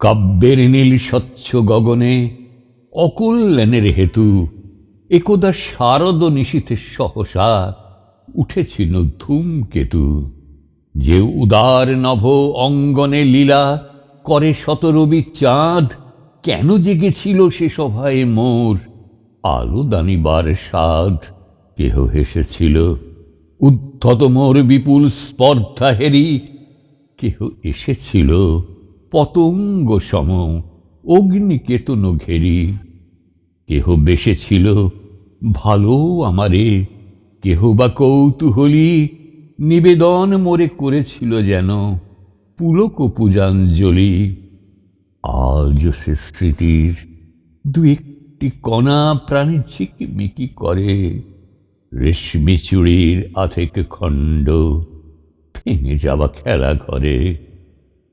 কাব্যের নীল স্বচ্ছ গগনে অকল্যাণের হেতু, একদা শারদ নিশীথে সহসা উঠেছিল ধূমকেতু। যে উদার নভ অঙ্গনে লীলা করে শতরবি চাঁদ, কেন জেগেছিল সে সভায় মোর? আলো দানিবার সাধ কেহ হেসেছিল, উদ্ধত মোর বিপুল স্পর্ধা হেরি কেহ এসেছিল। পতঙ্গ সম অগ্নিকেতন ঘেরি। কেহ বেসেছিল, ভালো আমারে। কেহ বা কৌতূহলী, নিবেদন মোরে করেছিল যেন, পুলক পূজাঞ্জলি। আজ সে স্মৃতির দু একটি কণা প্রাণে ঝিকিমিকি করে। রেশমি চুড়ির আথেক খণ্ড ভেঙে যাওয়া খেলা ঘরে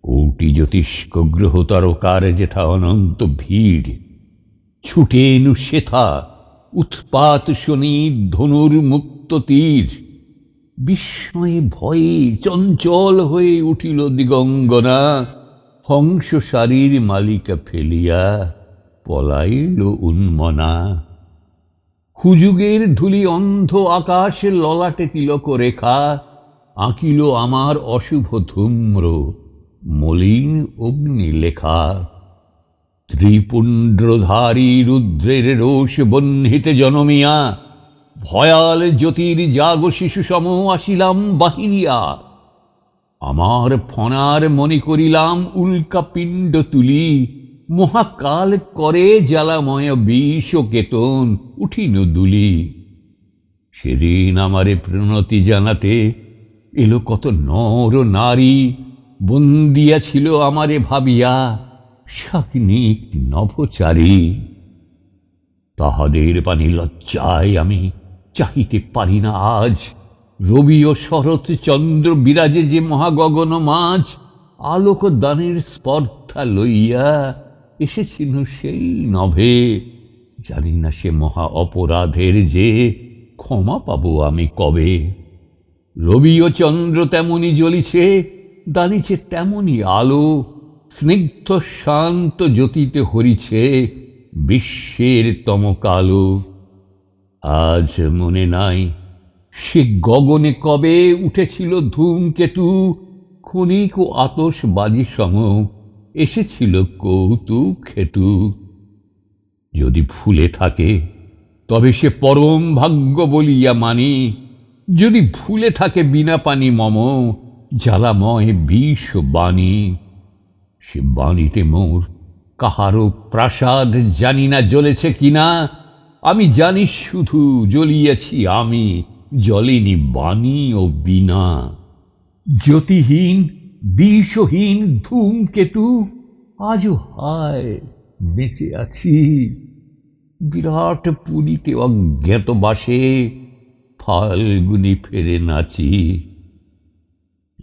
কোটি জ্যোতিষ্ক গ্রহ তারকার যেথা অনন্ত ভিড় ছুটে এনু শেথা, উৎপাত শনি ধনুর মুক্ত তীর বিস্ময়ে ভয়ে চঞ্চল হয়ে উঠিল দিগঙ্গনা। হংস শারীর মালিকা ফেলিয়া পলাইল উন্মনা। হুজুগের ধুলি অন্ধ আকাশে ললাটে তিলক রেখা, আঁকিল আমার অশুভ ধূম্র। মলিন অগ্নি লেখা ত্রিপুণ্ড্রধারী রুদ্রের রোষ বহ্নিতে জনমিয়া, ভয়াল জ্যোতির জাগ শিশু সম আসিলাম বাহিরিয়া আমার ফনার মনে করিলাম উল্কা পিণ্ড তুলি, মহাকাল করে জ্বালাময় বিষ কেতন উঠিন দুলি। সেদিন আমারে প্রণতি জানাতে এলো কত নর নারী বন্দিয়া ছিল আমারে ভাবিয়া, শাকিনিক নভচারী। তাহাদের পানি লজ্জায় আমি চাহিতে পারি না আজ। রবি ও শরৎ চন্দ্র বিরাজে যে মহাগগন মাছ আলোক দানের স্পর্ধা লইয়া এসেছিল সেই নভে। জানি না সে মহা অপরাধের যে ক্ষমা পাবো আমি কবে। রবি ও চন্দ্র তেমনি জ্বলিছে দাঁড়িছে তেমনি আলো, স্নিগ্ধ শান্ত জ্যোতিতে হরিছে বিশ্বের তমকালো। আজ মনে নাই সে গগনে কবে উঠেছিল ধূমকেতু, ক্ষণিক ও আতস বাজি সম এসেছিল কৌতুক হেতু যদি ভুলে থাকে, তবে সে পরম ভাগ্য বলিয়া মানি, যদি ভুলে থাকে বিনা পানি মম জ্বালাময় বিষ বাণী। সে বাণীতে মোর কাহারও প্রাসাদ জানি না জ্বলেছে কিনা। আমি জানি শুধু জ্বলিয়াছি আমি জলেনি বাণী ও বিনা জ্যোতিহীন, বিষহীন ধূমকেতু আজও হায় বেঁচে আছি। বিরাট পুরীতে অজ্ঞাতবাসে ফাল্গুনি ফেরে নাচি।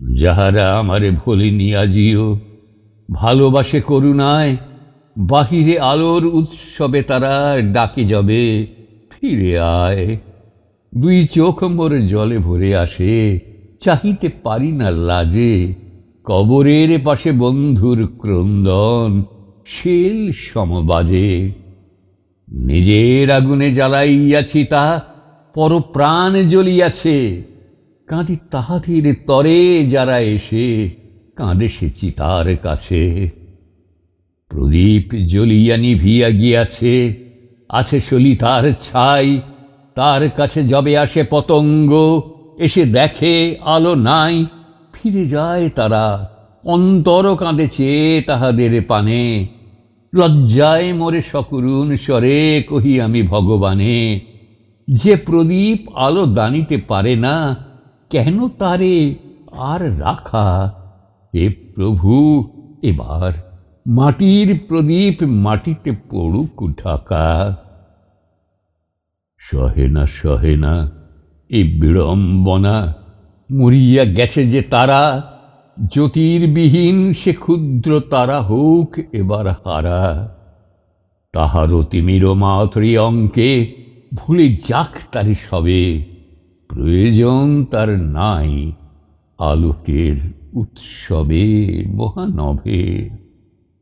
যাহারা আমারে ভোলেনি আজিও ভালোবাসে করুণায়, বাহিরে আলোর উৎসবে তারা ডাকে যাবে, ফিরে আয়। দুই চোখ মোর জলে ভরে আসে, চাহিতে পারি না লাজে, কবরের পাশে বন্ধুর ক্রন্দন, শেল সমবাজে। নিজের আগুনে জ্বালাইয়াছি তা, পরপ্রাণ জ্বলিয়াছে কাঁদি তাহাদের তরে যারা এসে কাঁদে সে চিতার কাছে। প্রদীপ জ্বলিয়া নিভিয়া গিয়াছে, আছে সলি তার ছাই, তার কাছে যবে আসে পতঙ্গ, এসে দেখে আলো নাই, ফিরে যায় তারা, অন্তর কাঁদেছে তাহাদের পানে। লজ্জায় মোরে সকরুণ স্বরে কহি আমি ভগবানে, যে প্রদীপ আলো দানিতে পারে না কেন তারে আর রাখা? এ প্রভু, এবার মাটির প্রদীপ মাটিতে পড়ুক ঢাকা। সহে না সহে না এই বিড়ম্বনা মরিয়া গেছে যে তারা। জ্যোতির্বিহীন সে ক্ষুদ্র তারা হোক এবার হারা। তাহারও তিমির মাতৃ অঙ্কে ভুলে যাক তারি সবে। প্রয়োজন তার নাই আলোকের উৎসবে মহানভে